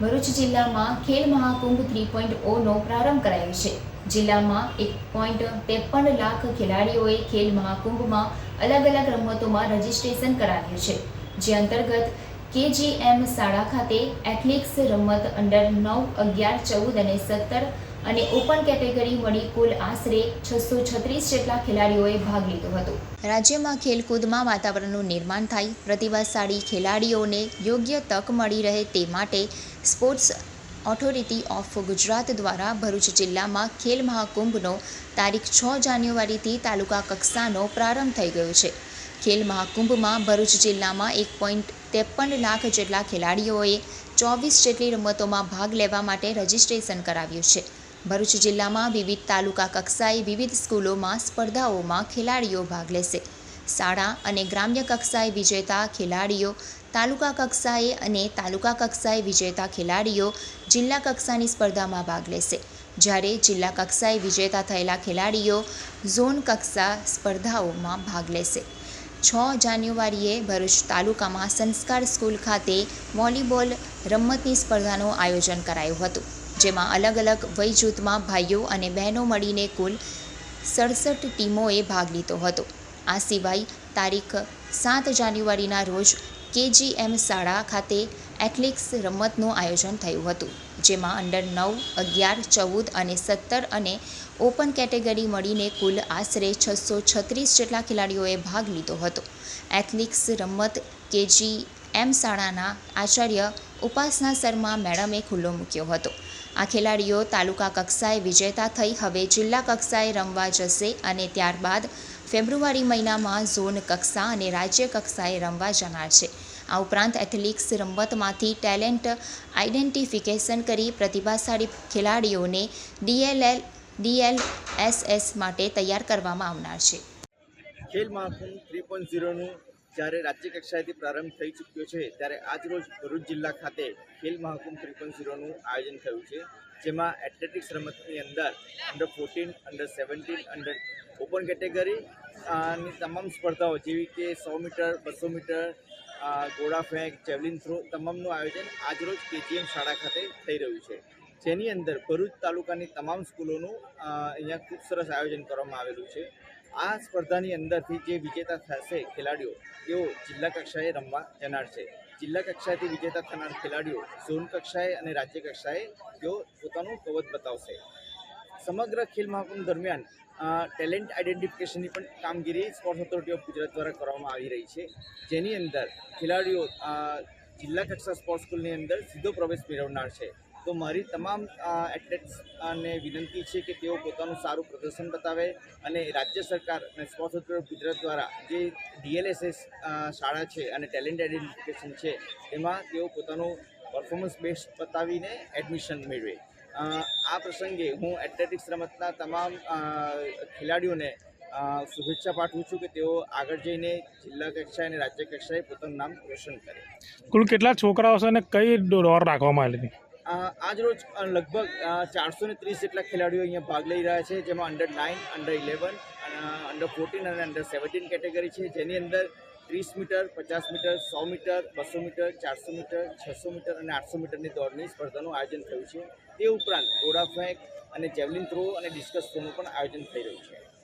ભરૂચ જિલ્લામાં Khel Mahakumbh three point ઓનો પ્રારંભ કરાયો છે. જિલ્લામાં એક પોઈન્ટ ત્રેપન લાખ ખેલાડીઓએ ખેલ મહાકુંભમાં અલગ અલગ રમતોમાં રજીસ્ટ્રેશન કરાવ્યું છે. જે અંતર્ગત કેજીએમ શાળા ખાતે એથ્લેટિક્સ રમત અંડર નવ, અગિયાર, ચૌદ અને સત્તર અને ઓપન કેટેગરી મળી કુલ આશરે છસો છત્રીસ જેટલા ખેલાડીઓએ ભાગ લીધો હતો. રાજ્યમાં ખેલકૂદમાં વાતાવરણનું નિર્માણ થાય, પ્રતિભાશાળી ખેલાડીઓને યોગ્ય તક મળી રહે તે માટે સ્પોર્ટ્સ ઓથોરિટી ઓફ ગુજરાત દ્વારા ભરૂચ જિલ્લામાં ખેલ મહાકુંભનો તારીખ છ જાન્યુઆરીથી તાલુકા કક્ષાનો પ્રારંભ થઈ ગયો છે. ખેલ મહાકુંભમાં ભરૂચ જિલ્લામાં એક પોઈન્ટ ત્રેપન લાખ જેટલા ખેલાડીઓએ ચોવીસ જેટલી રમતોમાં ભાગ લેવા માટે રજીસ્ટ્રેશન કરાવ્યું છે. ભરૂચ જિલ્લામાં વિવિધ તાલુકા કક્ષાએ વિવિધ સ્કૂલોમાં સ્પર્ધાઓમાં ખેલાડીઓ ભાગ લેશે. શાળા અને ગ્રામ્ય કક્ષાએ વિજેતા ખેલાડીઓ, તાલુકા કક્ષાએ અને તાલુકા કક્ષાએ વિજેતા ખેલાડીઓ જિલ્લા કક્ષાની સ્પર્ધામાં ભાગ લેશે. જ્યારે જિલ્લા કક્ષાએ વિજેતા થયેલા ખેલાડીઓ ઝોન કક્ષા સ્પર્ધાઓમાં ભાગ લેશે. છ જાન્યુઆરીએ ભરૂચ તાલુકામાં સંસ્કાર સ્કૂલ ખાતે વોલીબોલ રમતની સ્પર્ધાનું આયોજન કરાયું હતું, જેમાં અલગ અલગ વય જૂથમાં ભાઈઓ અને બહેનો મળીને કુલ સડસઠ ટીમોએ ભાગ લીધો હતો. આ સિવાય તારીખ સાત જાન્યુઆરીના રોજ કેજીએમ શાળા ખાતે એથ્લેટિક્સ રમતનું આયોજન થયું હતું, જેમાં અંડર નવ, અગિયાર, ચૌદ અને સત્તર અને ઓપન કેટેગરી મળીને કુલ આશરે છસો છત્રીસ જેટલા ખેલાડીઓએ ભાગ લીધો હતો. એથ્લેટિક્સ રમત કેજી એમ શાળાના આચાર્ય ઉપાસના શર્મા મેડમે ખુલ્લો મૂક્યો હતો. આ ખેલાડીઓ તાલુકા કક્ષાએ વિજેતા થઈ હવે જિલ્લા કક્ષાએ રમવા જશે અને ત્યારબાદ ફેબ્રુઆરી મહિનામાં ઝોન કક્ષા અને રાજ્ય કક્ષાએ રમવા જનાર છે. આ ઉપરાંત એથ્લેટિક્સ રમતમાંથી ટેલેન્ટ આઇડેન્ટિફિકેશન કરી પ્રતિભાશાળી ખેલાડીઓને ડીએલએલ, ડીએલએસએસ માટે તૈયાર કરવામાં આવનાર છે. ખેલ મહાકુંભ થ્રી પોઈન્ટ ઝીરોનું જ્યારે રાજ્ય કક્ષાએથી પ્રારંભ થઈ ચૂક્યો છે, ત્યારે આજરોજ ભરૂચ જિલ્લા ખાતે ખેલ મહાકુંભ થ્રી પોઈન્ટ ઝીરોનું આયોજન થયું છે, જેમાં એથ્લેટિક્સ રમતની અંદર under fourteen under seventeen under open category ની તમામ સ્પર્ધાઓ જેવી કે સો મીટર, બસો મીટર ગોળા ફેંક જેવલિન થ્રો તમામનું આયોજન આજરોજ કેજીએમ શાળા ખાતે થઈ રહ્યું છે. જેની અંદર ભરૂચ તાલુકાની તમામ સ્કૂલોનું અહીંયા ખૂબ સરસ આયોજન કરવામાં આવેલું છે. આ સ્પર્ધાની અંદરથી જે વિજેતા થશે ખેલાડીઓ, તેઓ જિલ્લા કક્ષાએ રમવા જનાર છે. જિલ્લા કક્ષાએથી વિજેતા થનાર ખેલાડીઓ, ઝોન કક્ષાએ અને રાજ્ય કક્ષાએ તેઓ પોતાનું કવચ બતાવશે. સમગ્ર ખેલ મહાકુંભ દરમિયાન ટેલેન્ટ આઇડેન્ટિફિકેશનની પણ કામગીરી સ્પોર્ટ્સ ઓથોરિટી ઓફ ગુજરાત દ્વારા કરવામાં આવી રહી છે. જેની અંદર ખેલાડીઓ જિલ્લા કક્ષા સ્પોર્ટ્સ સ્કૂલની અંદર સીધો પ્રવેશ મેળવનાર છે. તો મારી તમામ એથ્લેટ્સ અને વિનંતી છે કે તેઓ પોતાનું સારું પ્રદર્શન બતાવે અને રાજ્ય સરકાર અને સ્પોર્ટ્સ ઓથોરિટી ગુજરાત દ્વારા જે ડીએલએસએસ શાળા છે અને ટેલેન્ટ આઇડેન્ટિફિકેશન છે, એમાં તેઓ પોતાનું પરફોર્મન્સ બેસ્ટ બતાવીને એડમિશન મેળવે. આ પ્રસંગે હું એથ્લેટિક્સ રમતના તમામ ખેલાડીઓને શુભેચ્છા પાઠવું છું કે તેઓ આગળ જઈને જિલ્લા કક્ષાએ અને રાજ્ય કક્ષાએ પોતાનું નામ રોશન કરે. કુલ કેટલા છોકરાઓ છે અને કઈ દોર રાખવામાં આવેલી આજ રોજ લગભગ ચારસો ને ત્રીસ જેટલા ખેલાડીઓ અહીંયા ભાગ લઈ રહ્યા છે જેમાં under nine under eleven under fourteen અને અંડર સેવન્ટીન કેટેગરી છે. જેની અંદર ત્રીસ મીટર, પચાસ મીટર, સો મીટર, બસો મીટર, ચારસો મીટર, છસો મીટર અને આઠસો મીટરની દોડની સ્પર્ધાનું આયોજન થયું છે. તે ઉપરાંત ઘોડા ફેંક અને જેવલિન થ્રો અને ડિસ્કસ થ્રોનું પણ આયોજન થઈ રહ્યું છે.